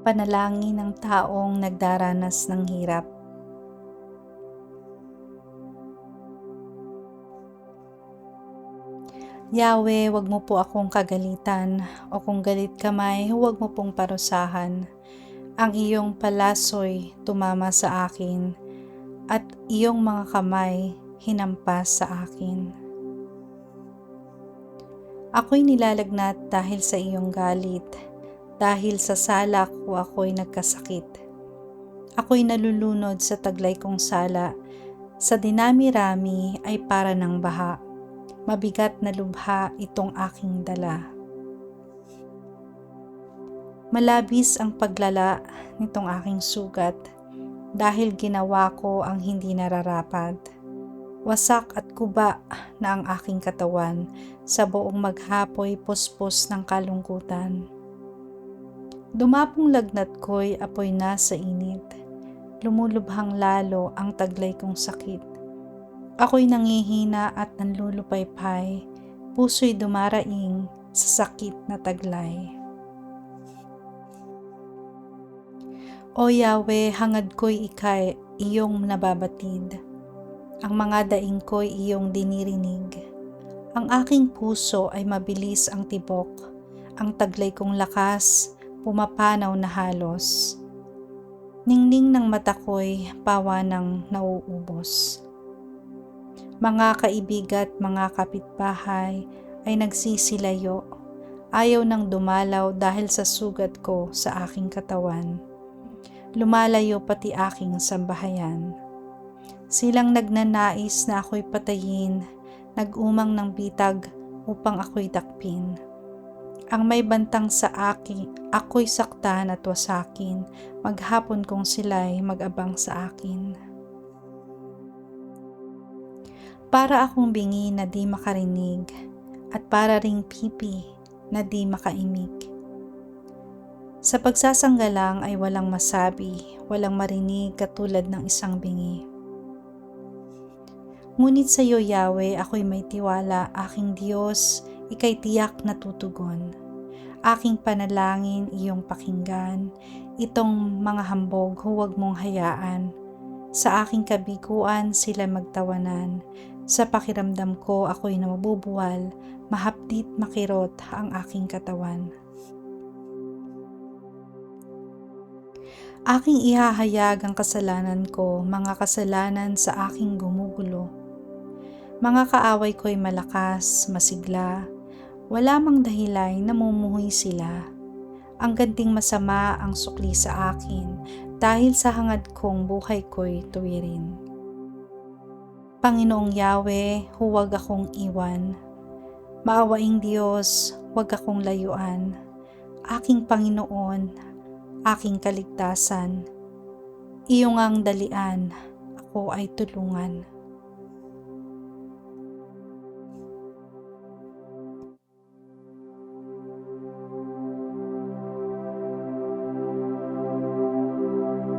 panalangin ng taong nagdaranas ng hirap. Yahweh, wag mo po akong kagalitan, o kung galit ka may, huwag mo pong parusahan. Ang iyong palasoy tumama sa akin, at iyong mga kamay hinampas sa akin. Ako'y nilalagnat dahil sa iyong galit, dahil sa sala ko ako'y nagkasakit. Ako'y nalulunod sa taglay kong sala, sa dinami-rami ay para ng baha. Mabigat na lubha itong aking dala. Malabis ang paglala nitong aking sugat dahil ginawa ko ang hindi nararapat. Wasak at kuba na ang aking katawan sa buong maghapoy puspos ng kalungkutan. Dumapong lagnat ko'y apoy na sa init. Lumulubhang lalo ang taglay kong sakit. Ako'y nangihina at nanlulupaypay, puso'y dumaraing sa sakit na taglay. O Yahweh, hangad ko'y ikay iyong nababatid. Ang mga daing ko'y iyong dinirinig. Ang aking puso ay mabilis ang tibok. Ang taglay kong lakas, pumapanaw na halos. Ningning ng mata ko'y pawa ng nauubos. Mga kaibigat, mga kapitbahay ay nagsisilayo. Ayaw nang dumalaw dahil sa sugat ko sa aking katawan. Lumalayo pati aking sambahayan. Silang nagnanais na ako'y patayin, nag-umang ng bitag upang ako'y takpin. Ang may bantang sa akin, ako'y saktan at wasakin, maghapon kong sila'y mag-abang sa akin. Para akong bingi na di makarinig at para ring pipi na di makaimik. Sa pagsasanggalang ay walang masabi, walang marinig katulad ng isang bingi. Ngunit sa iyo, Yahweh, ako'y may tiwala, aking Diyos, ikay tiyak na tutugon. Aking panalangin, iyong pakinggan, itong mga hambog huwag mong hayaan. Sa aking kabiguan sila magtawanan, sa pakiramdam ko ako'y nabubuwal, mahapdit makirot ang aking katawan. Aking ihahayag ang kasalanan ko, mga kasalanan sa aking gumugulo. Mga kaaway ko'y malakas, masigla, wala mang dahilay namumuhay sila. Ang ganting masama ang sukli sa akin dahil sa hangad kong buhay ko'y tuwirin. Panginoong Yahweh, huwag akong iwan. Maawaing Diyos, huwag akong layuan. Aking Panginoon, aking kaligtasan. Iyong ang dalian, ako ay tulungan.